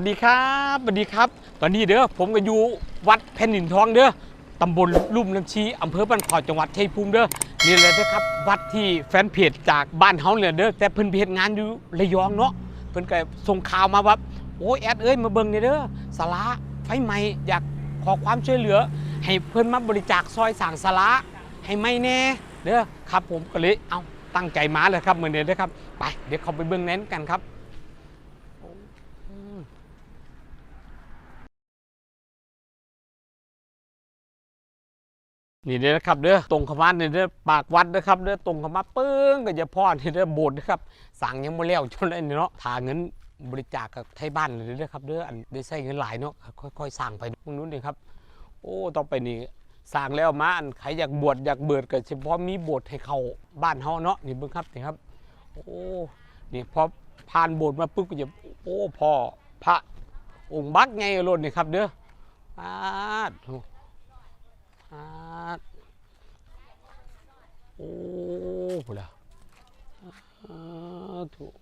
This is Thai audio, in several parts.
วัสดีครับสวัสดีครับ ตอนนี้เด้อผมก็อยู่วัดแผ่นดินทองเด้อตำบลลุ่มน้ำชีอำเภอบ้านขอจังหวัดชัยภูมิเด้อนี่เลยเด้อครับวัดที่แฟนเพจจากบ้านเฮาเนี่ยเด้อแต่เพิ่นเฮ็ดงานอยู่ระยองเนาะเพิ่นก็ส่งข่าวมาว่าโอ้ยแอดเอ้ยมาเบิ่งเนี่ยเด้อสาระไฟไหม้อยากขอความช่วยเหลือ ให้เพิ่นมาบริจาคซอยสร้างสาระให้ไหมแน่เด้อครับ ผมก็เลยเอาตั้งใจมาเลยครับเหมือนี้เด้อครับ ไปเดี๋ยวเข้าไปเบิ่งนั้นกันครับ นี่เด้อนะครับเด้อตรงข้ามาเนี่ยเด้อปากวัดนะครับเด้อตรงข้ามาปึ้งก็จะพ่อนี่เด้อโบสถ์นะครับสั่งยังบ่แล้วจนได้เนาะถาเงินบริจาคกับไทยบ้านเลยเด้อครับเด้ออันได้ใช้เงินหลายเนาะค่อยๆสั่งไปตรงนู้นนี่ครับ โอ้ต่อไปนี่สั่งแล้วมาอันใครอยากบวชอยากเบิดก็เฉพาะมีบสถ์ให้เขาบ้านเฮาเนาะนี่เบิ่งครับนี่ครับ โอ้นี่พอผ่านโบสถ์มาปุ๊บก็จะโอ้พ่อพระองค์บักไงโลดนี่ครับเด้อปาดอ้ปา โอ้โหล่ะอ่าถูก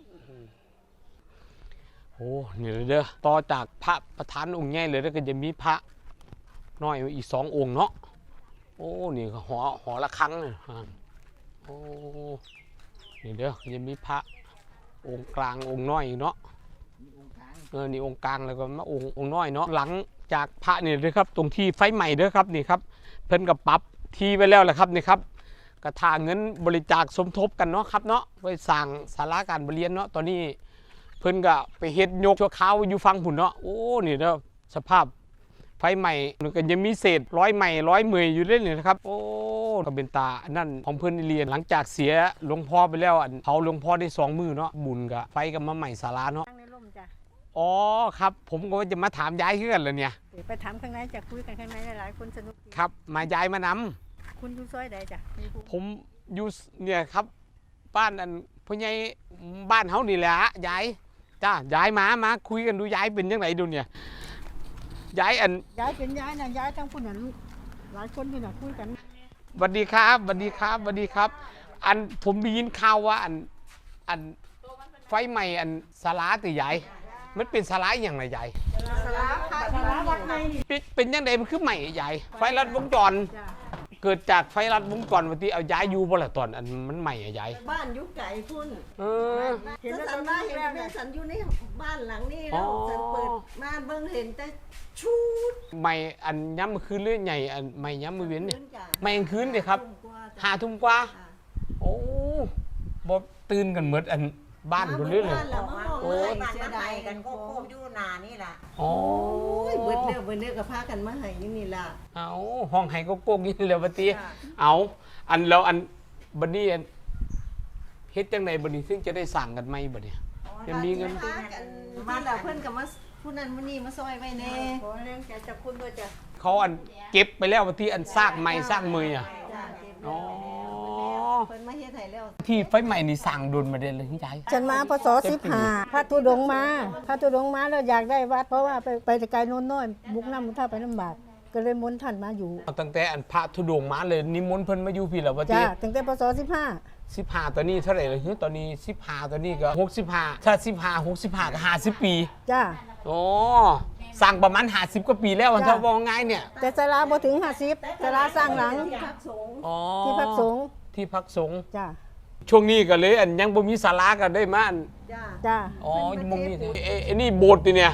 โอ้นี่เลยเด้อต่อจากพระประธานองค์ใหญ่เลยแล้วก็จะมีพระน้อยอีกสององค์เนาะโอ้นี่หอหอละครั้งเลยอ่าโอ้นี่เด้อจะมีพระองค์กลางองค์น้อยอีกเนาะเออนี่องค์กลางแล้วก็มาองค์องค์น้อยเนาะหลังจากพระนี่เลยครับ ตรงที่ไฟใหม่เด้อครับนี่ครับ เพิ่นกับปรับที่ไปแล้วแหละครับนี่ครับ กระทาเงินบริจาคสมทบกันเนาะครับเนาะไว้สร้างศาลาการประเรียนเนาะตอนนี้เพิ่นก็ไปเฮ็ดยกชั่วคราวอยู่ฟังผุนเนาะโอ้นี่เด้อสภาพไฟใหม่มันก็ยังมีเศษร้อยใหม่ร้อยเมยอยู่เรื่อยๆนะครับ โอ้ก็เป็นตาอันนั่นของเพิ่นเรียนหลังจากเสียหลวงพ่อไปแล้วอันเผาหลวงพ่อได้สองมือเนาะบุญก็ไฟก็มาใหม่ศาลาเนาะนั่งในร่มจ้ะอ๋อครับ ผมก็ว่าจะมาถามยายคือกันเลยเนี่ยเดี๋ยวไปถามข้างในจะคุยกันข้างในหลายๆคนสนุกดีครับ มายายมานำ คุณอยู่ซอยใดจ้ะมีผู้ผมอยู่เนี่ยครับ บ้านอันพ่อใหญ่บ้านเฮานี่แหละยายจ้ายายมามาคุยกันดูยายเป็นยังไงดูเนี่ยยายอันย้ายเป็นย้ายนะย้ายทั้งผู้นั้นหลายคนอยู่น่ะคุยกันสวัสดีครับสวัสดีครับสวัสดีครับ อันผมได้ยินข่าวว่าอันอันไฟใหม่อันสาราติยายมันเป็นสาราอหย่างไรยายสาราพระสาราวัดในเป็นเป็นยังไงมันคือใหม่ยายไฟลัดวงจร จ้ะ เกิดจากไฟลัดวงจรวันที่เอาย้ายอยู่บ่ละตอนอันมันใหม่อะยายบ้านอยุคไก่พุ่นเออ เห็นสันมาเห็นแม่สันอยู่ในบ้านหลังนี้แล้วอ๋อ สันเปิดมาเบิ่งเห็นแต่ชูดใหม่อันย้ำมือคืนเรื่องใหญ่อันใหม่ย้ำมือเว้นเนี่ยขึ้จ้ะไม่กลางคืนเดียครับกว่าหาทุ่มกว่าค่ะโอ้บอตื่นกันเหมือนอัน บ้านคนเรื่อยเลยบ้านแล้วมามองโอ้เลยบ้านเสียน้ำดาไทยยกักันนโคโคกกอยู่นานี่ล่ะอ๋อโอ้ยเบิดเด้อเบิดเด้อก็พากันมาให้อยู่นี่ล่ะ เอาห้องไห้ก็โกกนี่เลยปฏิจ้ะเอาอันแล้วอันบันนี้อันเฮ็ดจังไดบันนี้ซึ่งจะได้สั่งกันไหมบัดเนี่ยยังมีเงินพากันมาแล้วเพิ่นก็มาผู้นั้นผู้นี้มาซอยไว้แน่ขอเรื่องจะจะคุณด้วยจ้ะเขาอันเก็บไปแล้ววันที่อันซากไม้ซากมืออะ จ้ะเก็บอ๋อ เพิ่นมาเฮ็ดให้แล้วที่ไฟใหม่นี่สั่งโดนมาเด่นเลยที่ยายฉันมาพศสิบห้าพระธุดงค์มาพระธุดงค์มาแล้วอยากได้วัด เพราะว่าไปไปแต่ไกลโน้นน้อยบุกน้ำมุท่าไปลำบาก ก็เลยมนต์ท่านมาอยู่ เอาตั้งแต่อันพระธุดงค์มาเลยนิมนต์เพิ่นมาอยู่พี่แล้วว่าจ้ะที่ตั้งแต่พศสิบห้าสิบห้าตอนนี้เท่าไหร่เลยตอนนี้สิบห้าตอนนี้ก็หกสิบห้าถ้าสิบห้าหกสิบห้าก็ห้าสิบปีจ้ะโอ้สั่งประมาณห้าสิบกว่าปีแล้วถ้าบอกง่ายเนี่ยแต่สาราบ่ถึงห้าสิบสาราสร้างหลังที่พักสงฆ์อ๋อที่พักสงฆ์ ที่พักสงฆ์จ้ะช่วงนี้ก็เลยอันยังบ่มีศาลาก็ได้มาอันจ้ะจ้ะอ๋อยังบ่มีเอ้ไอ้นี่โบสถ์นี่เนี่ย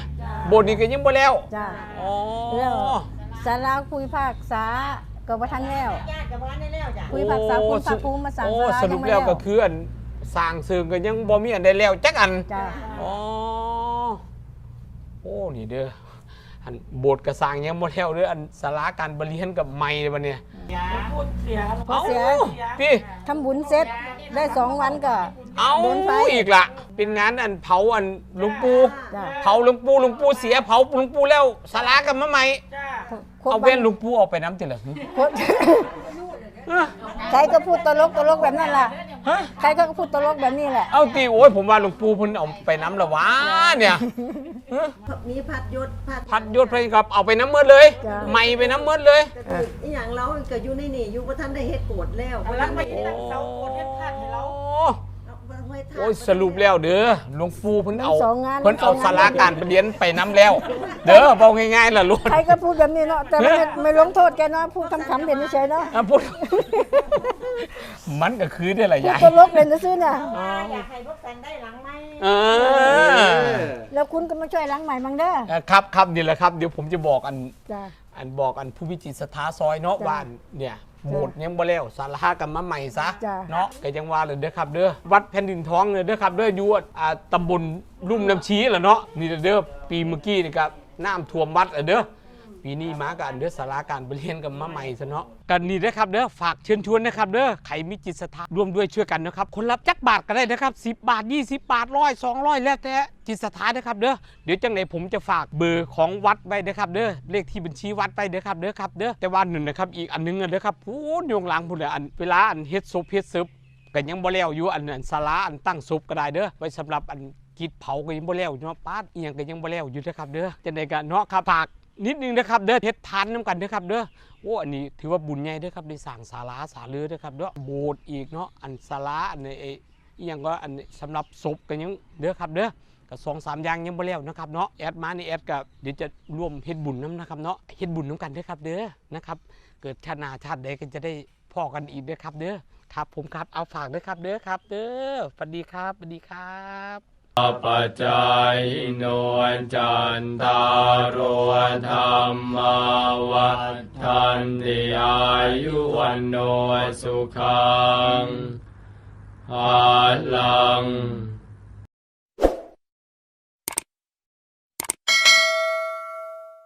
โบสถ์นี่ก็ยังบ่แล้วจ้ะอ๋อแล้วสาราคุยภาคษาก็บ่ทันแล้วญาติกับบ้านได้แล้วจ้ะคุยภาษาคุณภาคภูมิมาสั่งโอ้ศาลาสรุปยังไม่แล้วแล้วก็คืออันสร้างเสริงก็ยังบ่มีอันใดแล้วจักอันจ้ะอ๋อโอ้นี่เด้อ อันโบสถ์กระสร้างยังบ่แล้วเด้ออันศาลาการบริหารกับไม้บัดเนี่ยพอเสียพี่ทำบุญเสร็จได้สองวันก็เอาโดนไฟอีกละเป็นงานอันเผาอันหลวงปู่จ้ะเผาหลวงปู่หลวงปู่เสียเผาหลวงปู่แล้วศาลากันมาใหม่ครบเอาวัเว้นหลวงปู่เอาไปน้ำติเหรอครบใครก็พูดตลกตลกแบบนั้นล่ะ ฮะ ใครก็พูดตลกแบบนี้แหละ เอาตีโอ้ยผมว่าหลวงปู่เพิ่นเอาไปน้ำและวะเนี่ยฮะมีพัดยศพัดพัดยศพระกับเอาไปน้ำเมือดเลย จ้ะใหม่ไปน้ำเมือดเลย ก็คืออีหยังเราก็อยู่ในนี่อยู่บ่ทันได้เฮ็ดโกรธแล้วรักไปโอ้ตั้งเสา โคนให้พลาดให้เราเอาไว้ทาโอ้ยสรุปแล้วเด้อหลวงปู่เพิ่นเอาสองงานเพิ่นเอาสองงานสาราการประเรียนไปน้ำแล้ว เด้อเบาง่ายๆล่ะลูกใครก็พูดแบบนี้เนาะแต่ไม่ไม่ลงโทษแกเนาะพูดคำๆเด่นเฉยๆเนาะอะพูด มันก็คือได้ละพูดยายตลกเด่นซื่อๆน่ะอยากให้พวกกันได้หลังไหมเออแล้วคุณก็มาช่วยล้างใหม่มังเด้อเออครับครับนี่แหละครับ เดี๋ยวผมจะบอกอัน จ้ะ อันบอกอันผู้วิจิตรสถาซอยเนาะจ้ะ ว่าอันเนี่ย โบสถ์ยังบ่แล้วสารากันมาใหม่ซะจ้ะเนาะก็ยังว่าเลยเด้อครับเด้อวัดแผ่นดินท้องเลยเด้อครับเด้ออยู่อ่าตำบลลุ่มน้ำชี้แหละเนาะนี่เด้อปีเมื่อกี้นี่ครับน้ำท่วมวัดอะเด้อ ปีนี้มากันเด้อสาราการประเรียนกันมาใหม่ซะเนาะกันนี่เด้อครับเด้อฝากเชิญชวนนะครับเด้อใครมีจิตศรัทธาร่วมด้วยช่วยกันนะครับ คนรับจักบาทก็ได้นะครับ 10 บาท 20 บาทร้อยสองร้อยแล้วแต่จิตศรัทธานะครับเด้อเดี๋ยวจังไหนผมจะฝากเบอร์ของวัดไว้เด้อครับเด้อเลขที่บัญชีวัดไปเด้อครับเด้อครับเด้อแต่ว่าหนึ่งนะครับอีกอันหนึงอะเด้อครับพูนโยงหลังพุ่นน่ะอันเวลาอันเฮ็ดซุปเฮ็ดซึบก็ยังบ่แล้วอยู่อันนั้นศาลาอันตั้งศพก็ได้เด้อไว้สำหรับอันกิจเผาก็ยังบ่แล้วอยู่เนาะปาดอีหยังก็ยังบ่แล้วอยู่เด้อครับเด้อจังได๋ก็เนาะครับฝาก นิดนึงนะครับเด้อเฮ็ดทานนํกันเด้อครับเด้อโอ้อันนี้ถือว่าบุญใหญ่เด้อครับได้สร้างศาลาศาเรือเด้อครับเด้อโบสถ์อีกเนาะอันศาลาอันนี้ไอ้อีหยังก็อันนี้สำหรับศพก็ยังเด้อครับเด้อก็สองสามอย่างยังบ่แล้วนะครับเนาะแอดมานี่แอดก็เดี๋ยวจะร่วมเฮ็ดบุญนํนะครับเนาะเฮ็ดบุญนํกันเด้อครับเด้อนะครับเกิดชาติหนาชาติใดก็จะได้พ่อกันอีกเด้อครับเด้อครับผมครับเอาฝากเด้อครับเด้อครับเด้อสวัสดีครับสวัสดีครับ ปัจจายโนจันตารวธรรมวัฏันติอายุวันโนสุขังอาลัง